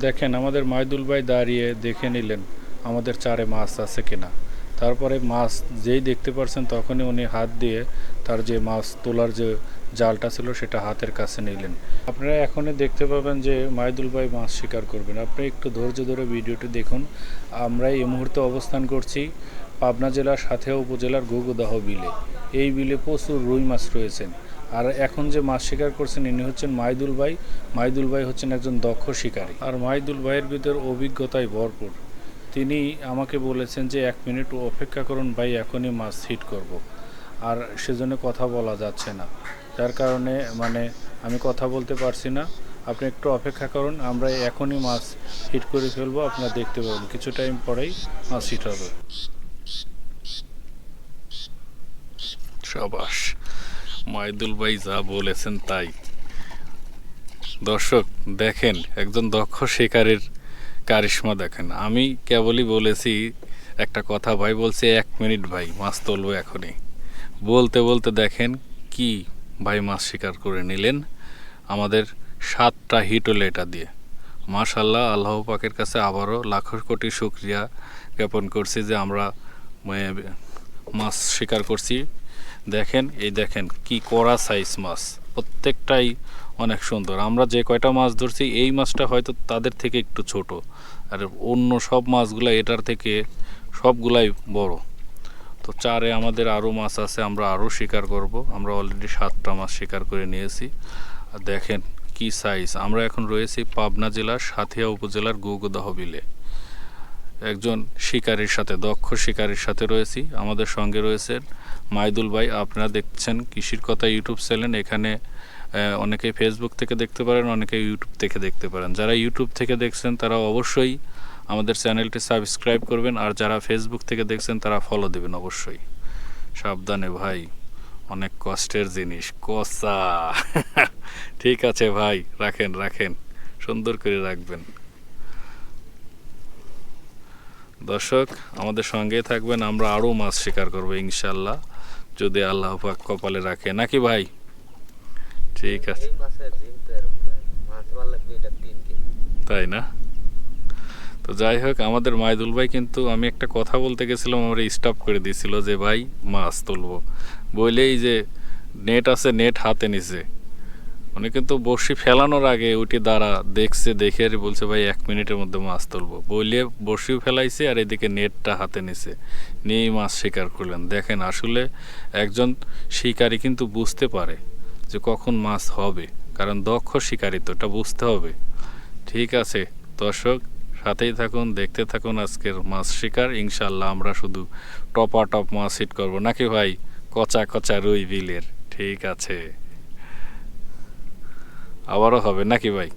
দেখেন, আমাদের মাইদুল ভাই দাঁড়িয়ে দেখে নিলেন আমাদের চারে মাছ আছে কিনা। তারপরে মাছ যেই দেখতে পারছেন তখনই উনি হাত দিয়ে তার যে মাছ তোলার যে জালটা ছিল সেটা হাতের কাছে নিলেন। আপনারা এখনই দেখতে পাবেন যে মাইদুল ভাই মাছ শিকার করবেন। আপনি একটু ধৈর্য ধরে ভিডিওটি দেখুন। আমরা এই মুহূর্তে অবস্থান করছি পাবনা জেলার সাথেয়া উপজেলার গোগুদাহ বিলে। এই বিলে প্রচুর রুই মাছ রয়েছেন। আর এখন যে মাছ শিকার করছেন, ইনি হচ্ছেন মাইদুল ভাই। মাইদুল ভাই হচ্ছেন একজন দক্ষ শিকারী। আর মাইদুল ভাইয়ের ভিতর অভিজ্ঞতায় ভরপুর। তিনি আমাকে বলেছেন যে, এক মিনিট অপেক্ষা করুন ভাই, এখনই মাছ হিট করব। আর সেজন্য কথা বলা যাচ্ছে না। যার কারণে মানে আমি কথা বলতে পারছি না। আপনি একটু অপেক্ষা করুন, আমরা এখনই মাছ হিট করে ফেলব। আপনারা দেখতে পাবেন, কিছু টাইম পরেই মাছ হিট হবে। সাবাস। মাইদুল ভাই যা বলেছেন তাই। দর্শক, দেখেন, একজন দক্ষ শিকারের কারিশমা দেখেন। আমি কেবলই বলেছি, একটা কথা ভাই বলছে, এক মিনিট ভাই, মাছ তুলবো এখনই। বলতে বলতে দেখেন কি ভাই মাছ শিকার করে নিলেন আমাদের সাতটা হিট হলো এটা দিয়ে। মাশাল্লাহ আল্লাহ পাকের কাছে আবারও লাখো কোটি শুক্রিয়া জ্ঞাপন করছি যে আমরা মাছ শিকার করছি। দেখেন, এই দেখেন কি কড়া সাইজ মাছ। প্রত্যেকটাই অনেক সুন্দর। আমরা যে কয়টা মাছ ধরছি, এই মাছটা হয়তো তাদের থেকে একটু ছোট। আর অন্য সব মাছগুলো এটার থেকে সবগুলাই বড়। তো চারে আমাদের আরও মাছ আছে, আমরা আরও শিকার করব। আমরা অলরেডি সাতটা মাছ শিকার করে নিয়েছি। আর দেখেন কি সাইজ আমরা এখন রয়েছি পাবনা জেলার সাথিয়া উপজেলার গোগোদাহ বিলে। একজন শিকারীর সাথে, দক্ষ শিকারীর সাথে রয়েছি। আমাদের সঙ্গে রয়েছেন মাইদুল ভাই। আপনারা দেখছেন কৃষির কথা ইউটিউব চ্যানেল। এখানে অনেকে ফেসবুক থেকে দেখতে পারেন, অনেকে ইউটিউব থেকে দেখতে পারেন। যারা ইউটিউব থেকে দেখছেন, তারা অবশ্যই আমাদের চ্যানেলটি সাবস্ক্রাইব করবেন। আর যারা ফেসবুক থেকে দেখছেন, তারা ফলো দেবেন অবশ্যই। সাবধানে ভাই, অনেক কষ্টের জিনিস। কষা। ঠিক আছে ভাই, রাখেন রাখেন। সুন্দর করে রাখবেন। দর্শক আমাদের সঙ্গেই থাকবেন আমরা আরও মাছ শিকার করব ইনশাল্লাহ যদি আল্লাহ পাক কপালে রাখে। নাকি ভাই? ঠিক আছে। তাই না? তো যাই হোক আমাদের মাইদুল ভাই কিন্তু আমি একটা কথা বলতে গেছিলাম আমার স্টপ করে দিয়েছিল যে ভাই মাছ তুলবো। বলেই যে নেট আছে নেট হাতে নিছে। উনি কিন্তু বড়শি ফেলানোর আগে উঠে দাঁড়া, দেখছে, দেখে আর বলছে, ভাই, এক মিনিটের মধ্যে মাছ তুলবো। বলে বড়শিও ফেলাইছে আর এদিকে নেটটা হাতে নিছে। নিয়েই মাছ শিকার করলেন। দেখেন, আসলে একজন শিকারী কিন্তু বুঝতে পারে যে কখন মাছ হবে, কারণ দক্ষ শিকারী তো, এটা বুঝতে হবে। ঠিক আছে, দর্শক, সাথেই থাকুন, দেখতে থাকুন আজকের মাছ শিকার। ইনশাল্লাহ আমরা শুধু টপা টপ মাছ হিট করব। নাকি ভাই, কচা কচা রুই বিলের? ঠিক আছে। আবারও হবে নাকি ভাই?